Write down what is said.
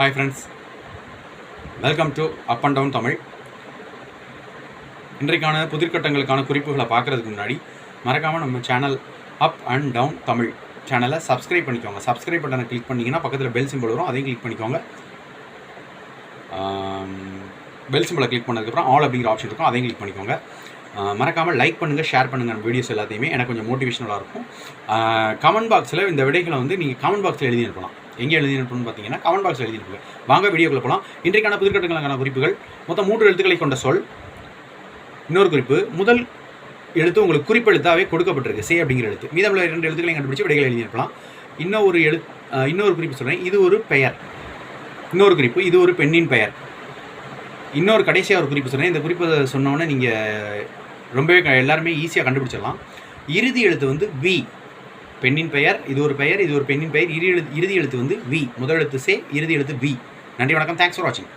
Hi friends welcome to up and down Tamil இன்றைக்கான புதிர்கட்டங்களுக்கான குறிப்புகளை பார்க்குறதுக்கு முன்னாடி மறக்காமல் நம்ம channel up and down Tamil சேனலை சப்ஸ்கிரைப் பண்ணிக்கோங்க. சப்ஸ்கிரைப் பட்டனை கிளிக் பண்ணிங்கன்னா பக்கத்தில் பெல் சிம்பிள் வரும். அதையும் கிளிக் பண்ணிக்கோங்க. பெல் சிம்பிளை கிளிக் பண்ணதுக்கப்புறம் ஆல் அப்படிங்கிற ஆப்ஷன் இருக்கும். அதையும் கிளிக் பண்ணிக்கோங்க. மறக்காமல் லைக் பண்ணுங்கள் ஷேர் பண்ணுங்கள் நம்ம வீடியோஸ் எல்லாத்தையுமே. எனக்கு கொஞ்சம் மோட்டிவேஷனலாக இருக்கும். கமெண்ட் பாக்ஸில் இந்த விடைகளை வந்து நீங்கள் கமெண்ட் பாக்ஸில் எழுதி அனுப்பலாம். எங்கே எழுதினு பார்த்தீங்கன்னா கமெண்ட் பாக்ஸ் எழுதி வாங்க வீடியோக்குள்ள போகலாம் இன்றைக்கான புதிர்கட்டங்களுக்கான குறிப்புகள். மொத்தம் மூன்று எழுத்துக்களை கொண்ட சொல். இன்னொரு குறிப்பு முதல் எழுத்து உங்களுக்கு குறிப்பெழுத்தாவே கொடுக்கப்பட்டிருக்கு. சே அப்படிங்கிற எழுத்து. மீதமுள்ள இரண்டு எழுத்துக்களை கண்டுபிடிச்சு விடைகளை எழுதியிருக்கலாம். இன்னும் இன்னொரு எழு இன்னொரு குறிப்பு சொல்கிறேன் இது ஒரு பெயர். இன்னொரு குறிப்பு இது ஒரு பெண்ணின் பெயர். இன்னொரு கடைசியாக ஒரு குறிப்பு சொன்னேன் இந்த குறிப்பை சொன்னோன்னே நீங்கள் ரொம்பவே க- எல்லாருமே ஈஸியாக கண்டுபிடிச்சிடலாம். இறுதி எழுத்து வந்து வி பெண்ணின் பெயர் இது ஒரு பெயர் இது ஒரு பெண்ணின் பெயர் இறுதி எழுத்து இறுதி எழுத்து வந்து வி முதல் எழுத்து சே இறுதி எழுத்து வி நன்றி வணக்கம். தேங்க்ஸ் ஃபார் வாட்சிங்